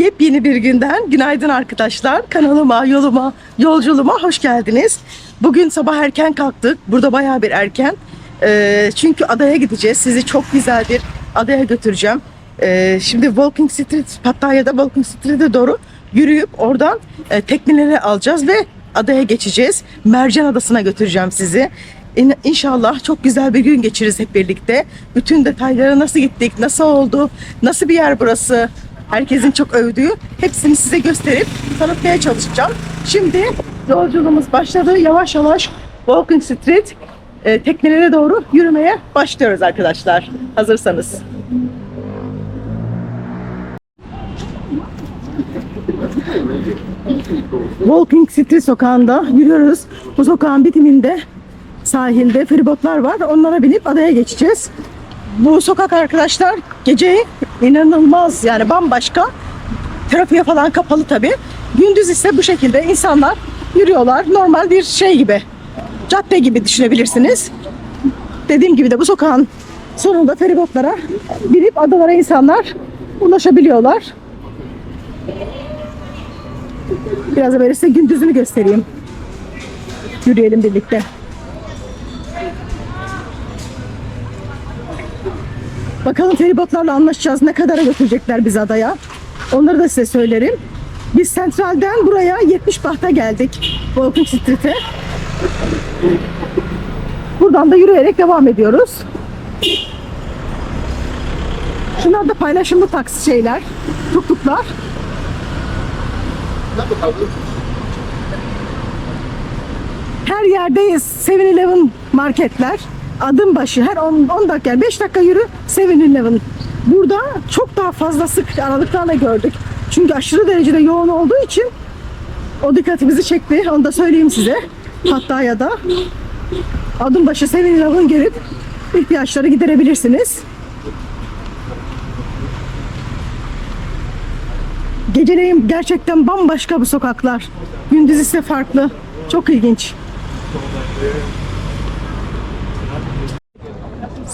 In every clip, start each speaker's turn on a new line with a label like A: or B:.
A: Yepyeni bir günden günaydın arkadaşlar. Kanalıma, yoluma, yolculuğuma hoş geldiniz. Bugün sabah erken kalktık. Burada bayağı bir erken. Ee, çünkü adaya gideceğiz. Sizi çok güzel bir adaya götüreceğim. Ee, şimdi Walking Street, Pattaya'da Walking Street'e doğru yürüyüp oradan e, tekneleri alacağız ve adaya geçeceğiz. Mercan Adası'na götüreceğim sizi. İn- İnşallah çok güzel bir gün geçiririz hep birlikte. Bütün detaylara nasıl gittik, nasıl oldu, nasıl bir yer burası, herkesin çok övdüğü hepsini size gösterip tanıtmaya çalışacağım. Şimdi yolculuğumuz başladı. Yavaş yavaş Walking Street e, teknelere doğru yürümeye başlıyoruz arkadaşlar. Hazırsanız. Walking Street sokağında yürüyoruz. Bu sokağın bitiminde sahilde feribotlar var. Onlara binip adaya geçeceğiz. Bu sokak arkadaşlar gece inanılmaz yani bambaşka. Trafiğe falan kapalı tabi. Gündüz ise bu şekilde insanlar yürüyorlar. Normal bir şey gibi. Cadde gibi düşünebilirsiniz. Dediğim gibi de bu sokağın sonunda feribotlara binip adalara insanlar ulaşabiliyorlar. Biraz da böyle size gündüzünü göstereyim. Yürüyelim birlikte. Bakalım feribotlarla anlaşacağız. Ne kadara götürecekler bizi adaya. Onları da size söylerim. Biz Sentral'den buraya 70 bahta geldik. Walking Street'e. Buradan da yürüyerek devam ediyoruz. Şunlar da paylaşımlı taksi şeyler. Tuktuklar. Her yerdeyiz. 7-Eleven marketler. Adım başı her 10, 10 dakika, yani 5 dakika yürü 7-Eleven. Burada çok daha fazla sık aralıklarla gördük. Çünkü aşırı derecede yoğun olduğu için o dikkatimizi çekti. Onu da söyleyeyim size. Hatta ya da adım başı 7-Eleven gelip ihtiyaçları giderebilirsiniz. Geceleyin gerçekten bambaşka bu sokaklar. Gündüz ise farklı. Çok ilginç.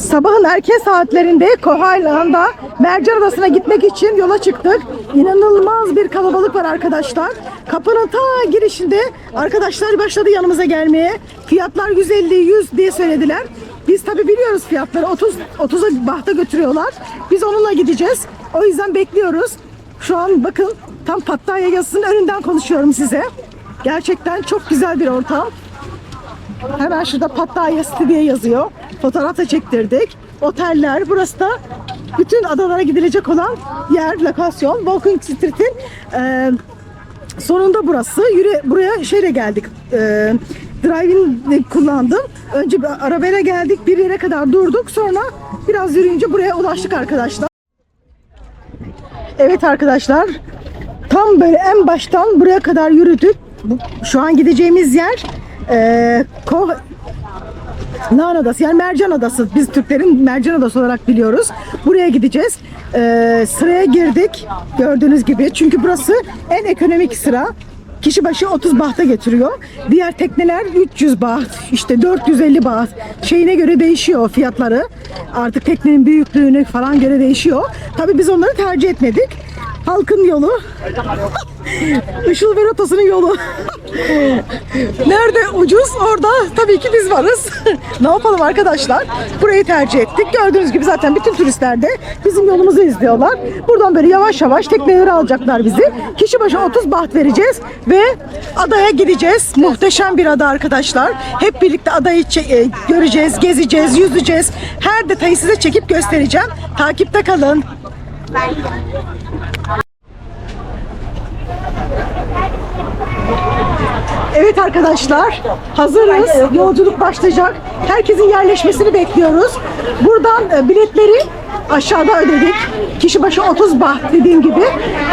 A: Sabahın erken saatlerinde Kohaylan'da Mercan Adası'na gitmek için yola çıktık. İnanılmaz bir kalabalık var arkadaşlar. Kapının ta girişinde arkadaşlar başladı yanımıza gelmeye. Fiyatlar 150-100 diye söylediler. Biz tabi biliyoruz fiyatları 30 30'a bahta götürüyorlar. Biz onunla gideceğiz. O yüzden bekliyoruz. Şu an bakın tam Pattaya yazısının önünden konuşuyorum size. Gerçekten çok güzel bir ortam. Hemen şurada Pattaya City diye yazıyor. Fotoğraf da çektirdik. Oteller. Burası da bütün adalara gidilecek olan yer, lokasyon. Walking Street'in e, sonunda burası. Yürü, buraya şeyle geldik. E, Driving kullandım. Önce bir arabayla geldik. Bir yere kadar durduk. Sonra biraz yürüyünce buraya ulaştık arkadaşlar. Evet arkadaşlar. Tam böyle en baştan buraya kadar yürüdük. Şu an gideceğimiz yer eee Koh Nan Adası yani Mercan Adası. Biz Türklerin Mercan Adası olarak biliyoruz. Buraya gideceğiz. Eee, sıraya girdik gördüğünüz gibi. Çünkü burası en ekonomik sıra. Kişi başı 30 bahta getiriyor. Diğer tekneler 300 baht, işte 450 baht. Şeyine göre değişiyor fiyatları. Artık teknenin büyüklüğüne falan göre değişiyor. Tabii biz onları tercih etmedik. Halkın yolu. Işıl rotasının yolu. Nerede ucuz orada tabii ki biz varız. ne yapalım arkadaşlar? Burayı tercih ettik. Gördüğünüz gibi zaten bütün turistler de bizim yolumuzu izliyorlar. Buradan böyle yavaş yavaş tekneleri alacaklar bizi. Kişi başı 30 baht vereceğiz ve adaya gideceğiz. Muhteşem bir ada arkadaşlar. Hep birlikte adayı e, göreceğiz, gezeceğiz, yüzeceğiz. Her detayı size çekip göstereceğim. Takipte kalın. E Evet arkadaşlar, hazırız. Yolculuk başlayacak. Herkesin yerleşmesini bekliyoruz. Buradan e, biletleri aşağıda ödedik. Kişi başı 30 baht dediğim gibi.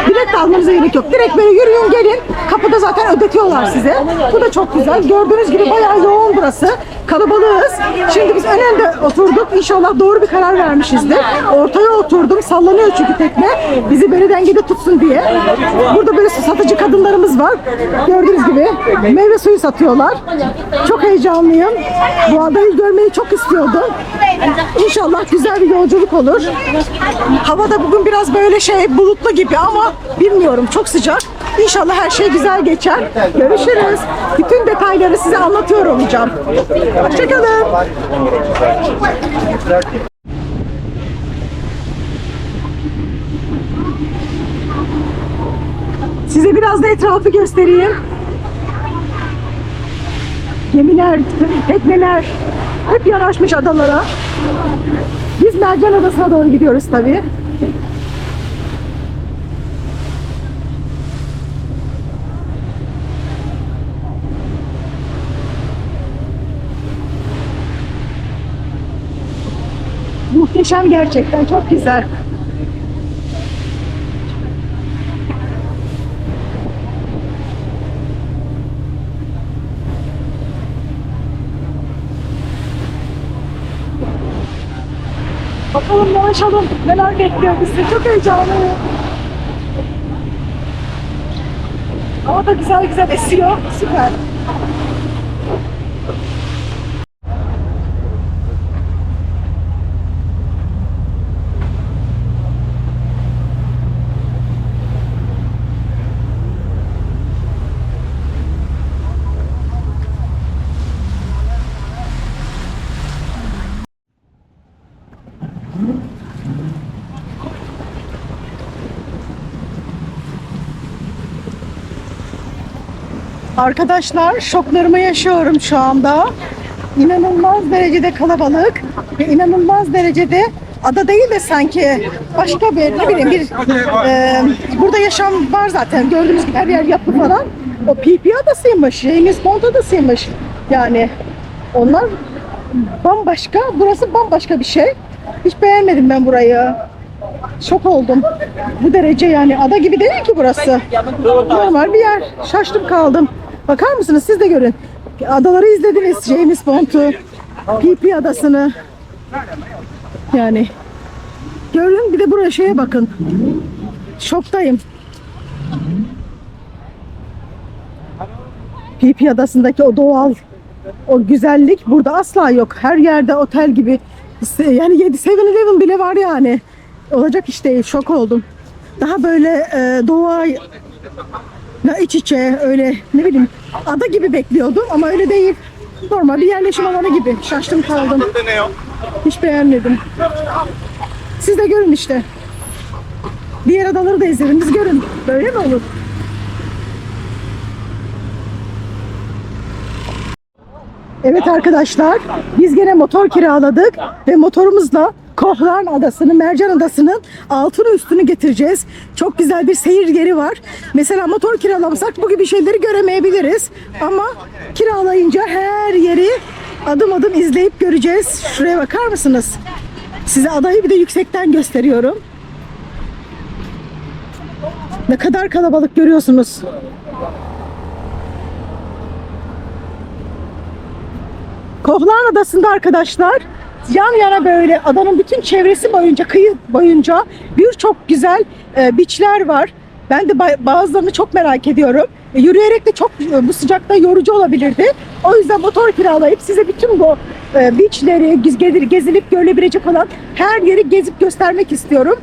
A: Bilet almanıza gerek yok. Direkt böyle yürüyün gelin. Kapıda zaten ödetiyorlar size. Bu da çok güzel. Gördüğünüz gibi bayağı yoğun burası. Kalabalığız. Şimdi biz ön önde oturduk. İnşallah doğru bir karar vermişizdir. Ortaya oturdum. Sallanıyor çünkü tekne. Bizi böyle dengede tutsun diye. Burada böyle satıcı kadınlarımız var. Gördüğünüz gibi meyve suyu satıyorlar. Çok heyecanlıyım. Bu adayı görmeyi çok istiyordum. İnşallah güzel bir yolculuk olur. Hava da bugün biraz böyle şey bulutlu gibi ama bilmiyorum çok sıcak. İnşallah her şey güzel geçer. Görüşürüz. Bütün detayları size anlatıyor olacağım. Hoşçakalın. Size biraz da etrafı göstereyim. Gemiler, tekneler hep yanaşmış adalara. Biz Mercan Adası'na doğru gidiyoruz tabii. Muhteşem gerçekten, çok güzel. Bakalım dolaşalım. Neler bekliyor bizi. Çok heyecanlıyım. Hava da güzel güzel esiyor. Süper. Arkadaşlar şoklarımı yaşıyorum şu anda. İnanılmaz derecede kalabalık ve inanılmaz derecede ada değil de sanki başka bir ne bileyim bir e, burada yaşam var zaten gördüğünüz gibi her yer yapı falan. O PP adasıymış, James Bond adasıymış. Yani onlar bambaşka, burası bambaşka bir şey. Hiç beğenmedim ben burayı. Şok oldum. Bu derece yani ada gibi değil ki burası. Normal bir yer. Şaştım kaldım. Bakar mısınız siz de görün. Adaları izlediniz. James Bond'u, PP adasını. Yani görün bir de buraya şeye bakın. Şoktayım. PP adasındaki o doğal o güzellik burada asla yok. Her yerde otel gibi. Yani 7 7-Eleven bile var yani. Olacak iş değil. Şok oldum. Daha böyle e, doğa ya iç içe öyle ne bileyim ada gibi bekliyordum ama öyle değil. Normal bir yerleşim alanı gibi. Şaştım kaldım. Hiç beğenmedim. Siz de görün işte. Diğer adaları da izleyin. Biz görün. Böyle mi olur? Evet arkadaşlar, biz gene motor kiraladık ve motorumuzla Kohlarn Adası'nın, Mercan Adası'nın altını üstünü getireceğiz. Çok güzel bir seyir yeri var. Mesela motor kiralamasak bu gibi şeyleri göremeyebiliriz. Ama kiralayınca her yeri adım adım izleyip göreceğiz. Şuraya bakar mısınız? Size adayı bir de yüksekten gösteriyorum. Ne kadar kalabalık görüyorsunuz. Kohlarn Adası'nda arkadaşlar yan yana böyle adanın bütün çevresi boyunca, kıyı boyunca birçok güzel e, beachler var. Ben de ba- bazılarını çok merak ediyorum. E, yürüyerek de çok e, bu sıcakta yorucu olabilirdi. O yüzden motor kiralayıp size bütün bu e, beachleri, gez- gezilip görülebilecek olan her yeri gezip göstermek istiyorum.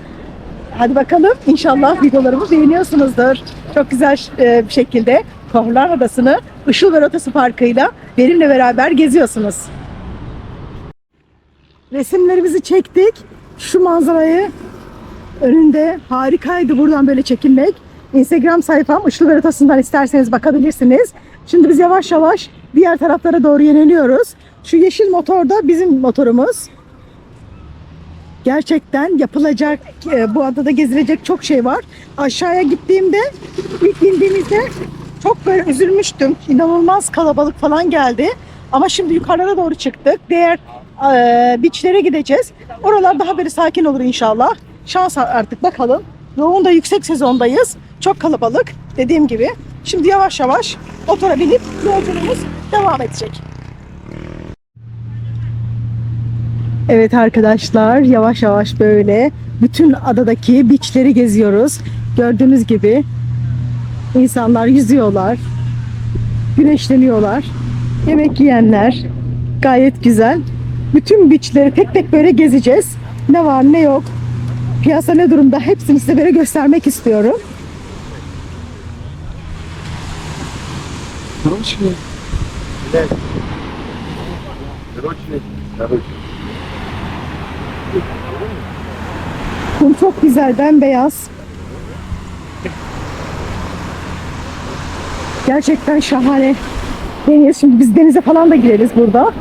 A: Hadi bakalım inşallah videolarımı beğeniyorsunuzdur. Çok güzel e, bir şekilde Kohlar Adası'nı Işıl ve Rotası Parkı'yla benimle beraber geziyorsunuz. Resimlerimizi çektik. Şu manzarayı önünde harikaydı buradan böyle çekinmek. Instagram sayfam Işıl ve Rotası'ndan isterseniz bakabilirsiniz. Şimdi biz yavaş yavaş diğer taraflara doğru yöneliyoruz. Şu yeşil motor da bizim motorumuz. Gerçekten yapılacak, e, bu adada gezilecek çok şey var. Aşağıya gittiğimde, ilk indiğimizde çok böyle üzülmüştüm. İnanılmaz kalabalık falan geldi. Ama şimdi yukarılara doğru çıktık. Diğer e, beachlere gideceğiz. Oralar daha böyle sakin olur inşallah. Şans artık bakalım. Yoğun da yüksek sezondayız. Çok kalabalık dediğim gibi. Şimdi yavaş yavaş motora binip yolculuğumuz devam edecek. Evet arkadaşlar yavaş yavaş böyle bütün adadaki beachleri geziyoruz. Gördüğünüz gibi insanlar yüzüyorlar, güneşleniyorlar, yemek yiyenler gayet güzel. bütün beachleri tek tek böyle gezeceğiz. Ne var ne yok. Piyasa ne durumda hepsini size böyle göstermek istiyorum.
B: Короче, блядь. Короче, короче.
A: Kum çok güzel, bembeyaz. Gerçekten şahane. Deniz, şimdi biz denize falan da gireriz burada.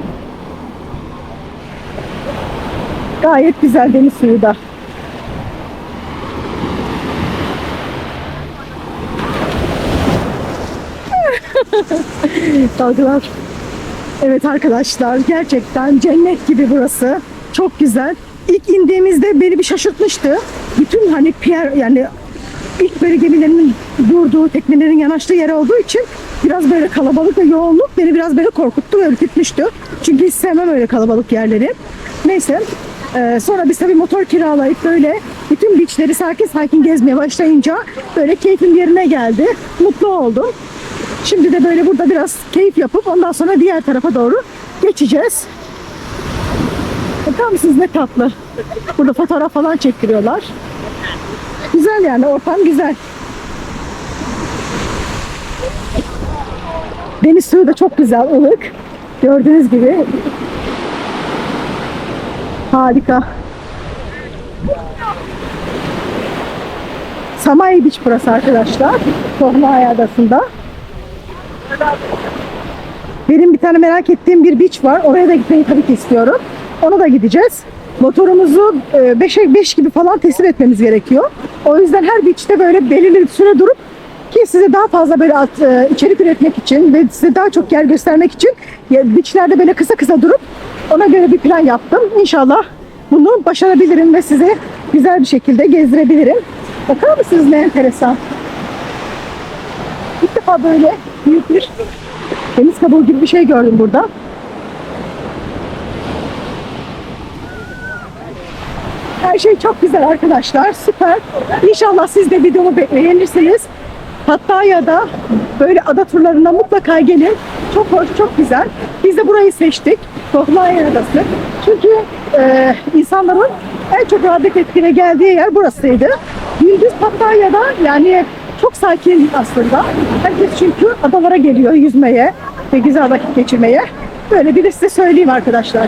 A: Gayet güzel deniz suyu da. Dalgalar. Evet arkadaşlar gerçekten cennet gibi burası. Çok güzel. İlk indiğimizde beni bir şaşırtmıştı. Bütün hani pier yani ilk böyle gemilerin durduğu, teknelerin yanaştığı yer olduğu için biraz böyle kalabalık ve yoğunluk beni biraz böyle korkuttu ve ürkütmüştü. Çünkü hiç sevmem öyle kalabalık yerleri. Neyse. Ee, sonra biz tabii motor kiralayıp böyle bütün beachleri sakin sakin gezmeye başlayınca böyle keyfim yerine geldi. Mutlu oldum. Şimdi de böyle burada biraz keyif yapıp ondan sonra diğer tarafa doğru geçeceğiz. Bakar mısınız ne tatlı. Burada fotoğraf falan çektiriyorlar. Güzel yani ortam güzel. Deniz suyu da çok güzel, ılık. Gördüğünüz gibi. Harika. Samay Beach burası arkadaşlar. Tohnaya Adası'nda. Benim bir tane merak ettiğim bir beach var. Oraya da gitmeyi tabii ki istiyorum. Ona da gideceğiz. Motorumuzu 5'e 5 gibi falan teslim etmemiz gerekiyor. O yüzden her beach'te böyle belirli bir süre durup ki size daha fazla böyle at- e, içerik üretmek için ve size daha çok yer göstermek için ya beachlerde böyle kısa kısa durup ona göre bir plan yaptım. İnşallah bunu başarabilirim ve size güzel bir şekilde gezdirebilirim. Bakar mısınız ne enteresan? İlk defa böyle büyük bir deniz kabuğu gibi bir şey gördüm burada. Her şey çok güzel arkadaşlar. Süper. İnşallah siz de videomu be- beğenirsiniz. Hatta ya da böyle ada turlarına mutlaka gelin. Çok hoş, çok güzel. Biz de burayı seçtik. Tohlayan Adası. Çünkü e, insanların en çok rağbet ettiğine geldiği yer burasıydı. Gündüz Pattaya'da yani çok sakin aslında. Herkes çünkü adalara geliyor yüzmeye ve güzel vakit geçirmeye. Böyle bir de size söyleyeyim arkadaşlar.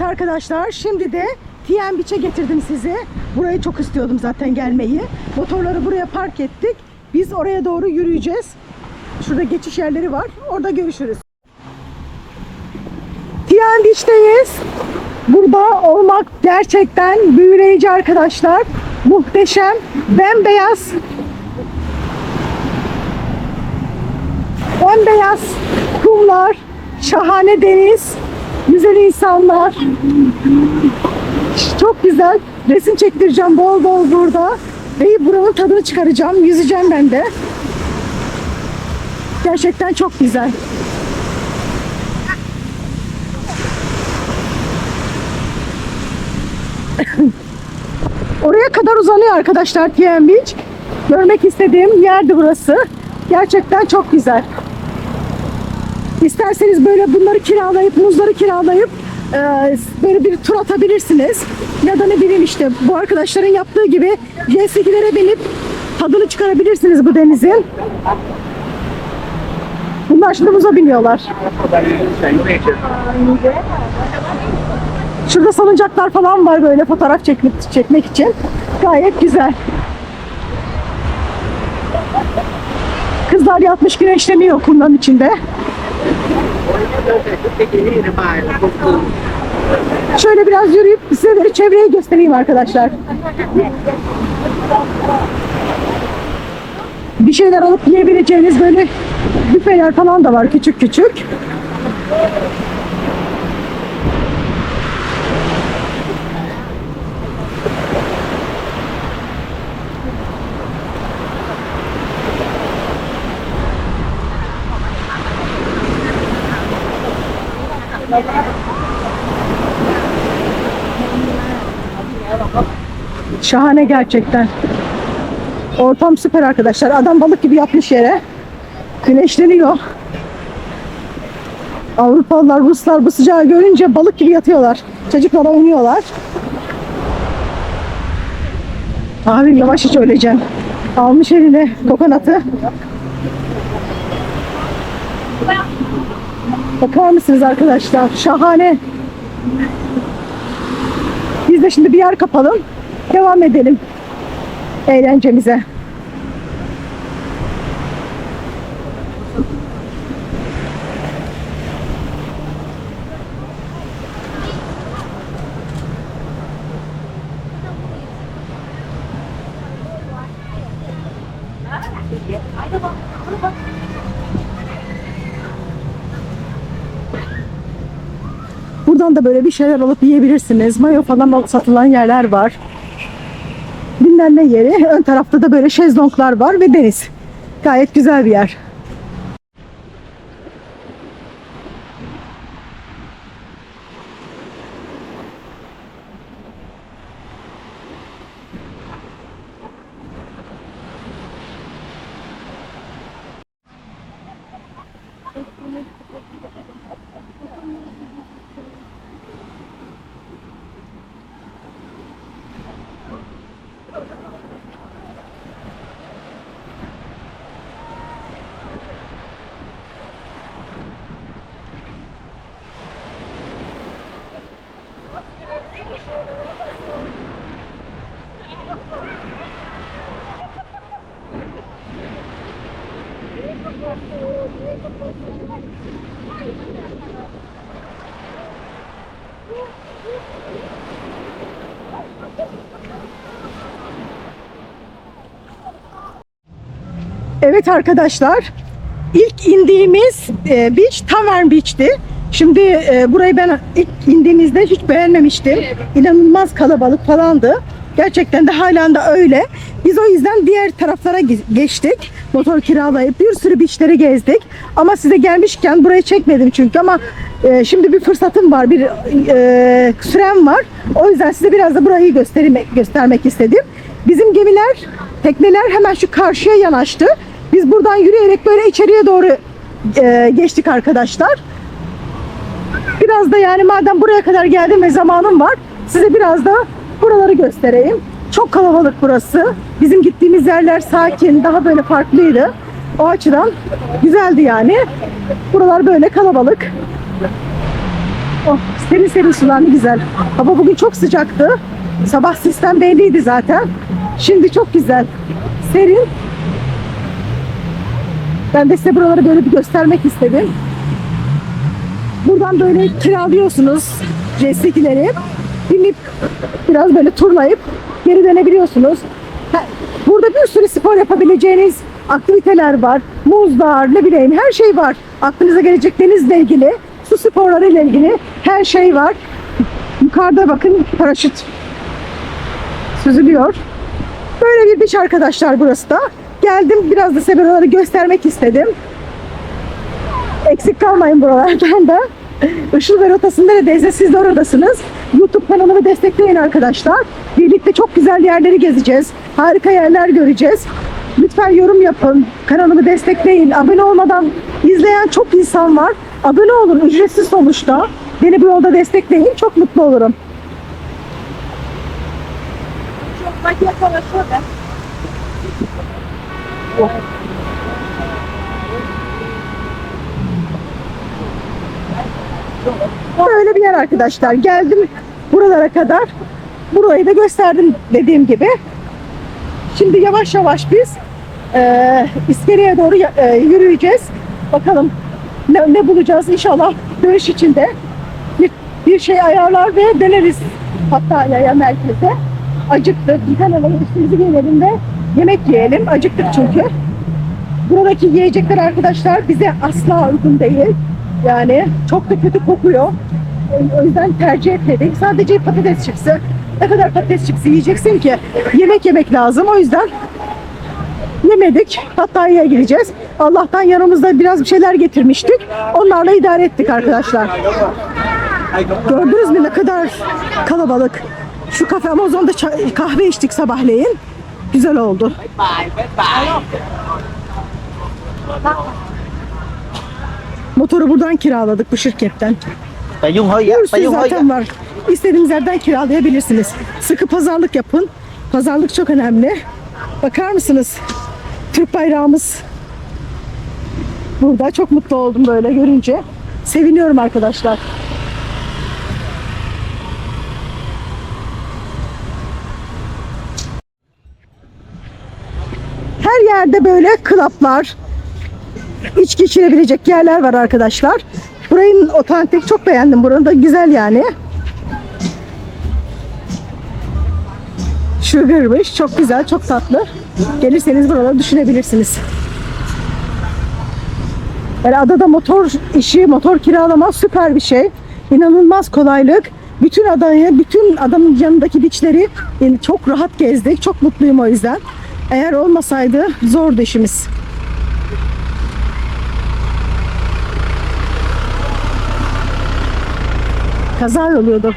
A: Evet arkadaşlar şimdi de TM getirdim sizi. Burayı çok istiyordum zaten gelmeyi. Motorları buraya park ettik. Biz oraya doğru yürüyeceğiz. Şurada geçiş yerleri var. Orada görüşürüz. TM. Burada olmak gerçekten büyüleyici arkadaşlar. Muhteşem. Bembeyaz. Bembeyaz kumlar. Şahane deniz. Güzel insanlar. Çok güzel. Resim çektireceğim bol bol burada. Ve buranın tadını çıkaracağım. Yüzeceğim ben de. Gerçekten çok güzel. Oraya kadar uzanıyor arkadaşlar TM Beach. Görmek istediğim yerdi burası. Gerçekten çok güzel. İsterseniz böyle bunları kiralayıp, muzları kiralayıp e, böyle bir tur atabilirsiniz. Ya da ne bileyim işte bu arkadaşların yaptığı gibi jet ski'lere binip tadını çıkarabilirsiniz bu denizin. Bunlar şimdi muza biniyorlar. Şurada salıncaklar falan var böyle fotoğraf çekmek, çekmek için. Gayet güzel. Kızlar yatmış güneşleniyor kumların içinde. Şöyle biraz yürüyüp size böyle çevreyi göstereyim arkadaşlar. Bir şeyler alıp yiyebileceğiniz böyle büfeler falan da var küçük küçük. Şahane gerçekten. Ortam süper arkadaşlar. Adam balık gibi yapmış yere. Güneşleniyor. Avrupalılar, Ruslar bu sıcağı görünce balık gibi yatıyorlar. Çocuklar oynuyorlar. Abim yavaş hiç öleceksin. Almış eline kokonatı. Bakar mısınız arkadaşlar? Şahane. Biz de şimdi bir yer kapalım. Devam edelim eğlencemize. Buradan da böyle bir şeyler alıp yiyebilirsiniz. Mayo falan satılan yerler var. Dinlenme yeri. Ön tarafta da böyle şezlonglar var ve deniz. Gayet güzel bir yer. Evet arkadaşlar. ilk indiğimiz e, beach Tavern Beach'ti. Şimdi e, burayı ben ilk indiğimizde hiç beğenmemiştim. İnanılmaz kalabalık falandı. Gerçekten de halen de öyle. Biz o yüzden diğer taraflara ge- geçtik. Motor kiralayıp bir sürü beachlere gezdik. Ama size gelmişken burayı çekmedim çünkü ama e, şimdi bir fırsatım var, bir e, sürem var. O yüzden size biraz da burayı göstermek, göstermek istedim. Bizim gemiler, tekneler hemen şu karşıya yanaştı. Biz buradan yürüyerek böyle içeriye doğru e, geçtik arkadaşlar. Biraz da yani madem buraya kadar geldim ve zamanım var size biraz da buraları göstereyim. Çok kalabalık burası. Bizim gittiğimiz yerler sakin, daha böyle farklıydı. O açıdan güzeldi yani. Buralar böyle kalabalık. Oh, serin serin sular ne güzel. Hava bugün çok sıcaktı. Sabah sistem belliydi zaten. Şimdi çok güzel. Serin. Ben de size buraları böyle bir göstermek istedim. Buradan böyle kiralıyorsunuz jet Binip biraz böyle turlayıp geri dönebiliyorsunuz. Burada bir sürü spor yapabileceğiniz aktiviteler var. Muzlar, ne bileyim her şey var. Aklınıza gelecek denizle ilgili, su sporları ile ilgili her şey var. Yukarıda bakın paraşüt süzülüyor. Böyle bir beach arkadaşlar burası da. Geldim biraz da size göstermek istedim. Eksik kalmayın buralardan da. Işıl ve Rotası neredeyse siz de oradasınız. YouTube kanalımı destekleyin arkadaşlar. Birlikte çok güzel yerleri gezeceğiz. Harika yerler göreceğiz. Lütfen yorum yapın. Kanalımı destekleyin. Abone olmadan izleyen çok insan var. Abone olun. Ücretsiz sonuçta. Beni bu yolda destekleyin. Çok mutlu olurum. Böyle bir yer arkadaşlar. Geldim buralara kadar. Burayı da gösterdim dediğim gibi. Şimdi yavaş yavaş biz eee iskeleye doğru eee, yürüyeceğiz. Bakalım ne, ne bulacağız inşallah dönüş içinde. Bir, bir şey ayarlar ve döneriz Pattaya'ya merkeze. Acıktık. Hemen üstümüzü giyinelim ve yemek yiyelim. Acıktık çünkü. Buradaki yiyecekler arkadaşlar bize asla uygun değil. Yani çok da kötü kokuyor. O yüzden tercih etmedik. Sadece patates çipsi. Ne kadar patates çipsi yiyeceksin ki? Yemek yemek lazım. O yüzden yemedik. Pattaya'ya gireceğiz. Allah'tan yanımızda biraz bir şeyler getirmiştik. Onlarla idare ettik arkadaşlar. Gördünüz mü ne kadar kalabalık. Şu kafe Amazon'da kahve içtik sabahleyin. Güzel oldu. Motoru buradan kiraladık bu şirketten.
B: Dung hơi
A: Bir sürü zaten var. İstediğiniz yerden kiralayabilirsiniz. Sıkı pazarlık yapın. Pazarlık çok önemli. Bakar mısınız? Türk bayrağımız burada. Çok mutlu oldum böyle görünce. Seviniyorum arkadaşlar. Her yerde böyle klaplar, içki içilebilecek yerler var arkadaşlar. Burayın otantik çok beğendim. Buranın da güzel yani. Sugar'mış. Çok güzel, çok tatlı. Gelirseniz buraları düşünebilirsiniz. Yani adada motor işi, motor kiralama süper bir şey. İnanılmaz kolaylık. Bütün adayı, bütün adanın yanındaki yani çok rahat gezdik. Çok mutluyum o yüzden. Eğer olmasaydı zordu işimiz. Kaza oluyordu.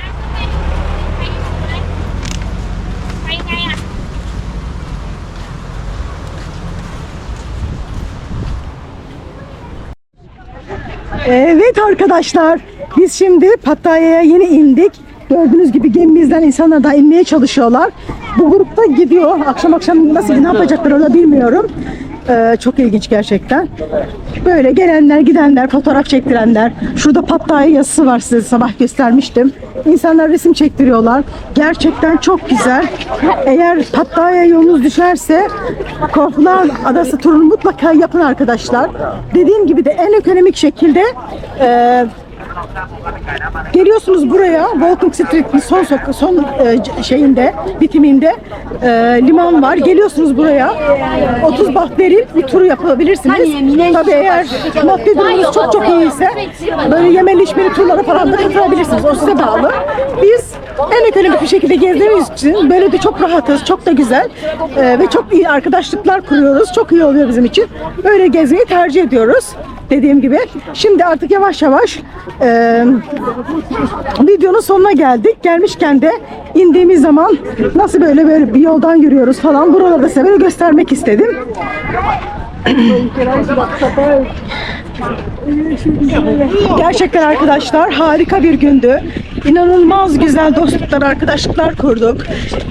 A: Evet arkadaşlar, biz şimdi Pattaya'ya yeni indik. Gördüğünüz gibi gemimizden insanlar da inmeye çalışıyorlar. Bu grupta gidiyor. Akşam akşam nasıl ne yapacaklar orada bilmiyorum. Ee, çok ilginç gerçekten. Böyle gelenler, gidenler, fotoğraf çektirenler. Şurada Pattaya yazısı var size sabah göstermiştim. İnsanlar resim çektiriyorlar. Gerçekten çok güzel. Eğer Pattaya yolunuz düşerse Korfular Adası turunu mutlaka yapın arkadaşlar. Dediğim gibi de en ekonomik şekilde e, Geliyorsunuz buraya Walking Street'in son sok- son e, şeyinde bitiminde e, liman var. Geliyorsunuz buraya 30 baht verip bir turu yapabilirsiniz. Tabii eğer maddi durumunuz çok çok iyiyse böyle yemeli içmeli turlara falan da katılabilirsiniz. O size bağlı. Biz en ekonomik bir şekilde gezdiğimiz için böyle de çok rahatız, çok da güzel e, ve çok iyi arkadaşlıklar kuruyoruz. Çok iyi oluyor bizim için. Böyle gezmeyi tercih ediyoruz dediğim gibi. Şimdi artık yavaş yavaş e, videonun sonuna geldik. Gelmişken de indiğimiz zaman nasıl böyle böyle bir yoldan yürüyoruz falan buraları da size böyle göstermek istedim. Gerçekten arkadaşlar harika bir gündü. İnanılmaz güzel dostluklar, arkadaşlıklar kurduk.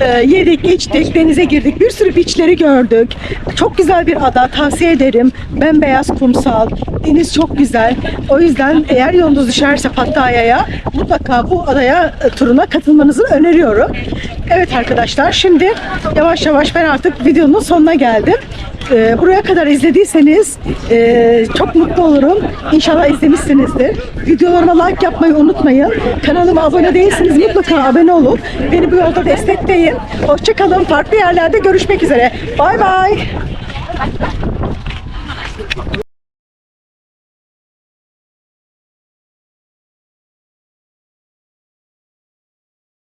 A: Ee, yedik, içtik, denize girdik. Bir sürü beachleri gördük. Çok güzel bir ada. Tavsiye ederim. Bembeyaz kumsal. Deniz çok güzel. O yüzden eğer yolunuz düşerse Pattaya'ya mutlaka bu adaya e, turuna katılmanızı öneriyorum. Evet arkadaşlar şimdi yavaş yavaş ben artık videonun sonuna geldim. Ee, buraya kadar izlediyseniz e, çok mutlu olurum. İnşallah izlemişsinizdir. Videolarıma like yapmayı unutmayın. Kanalıma abone değilseniz mutlaka abone olun. Beni bu yolda destekleyin. Hoşçakalın. Farklı yerlerde görüşmek üzere. Bay bay.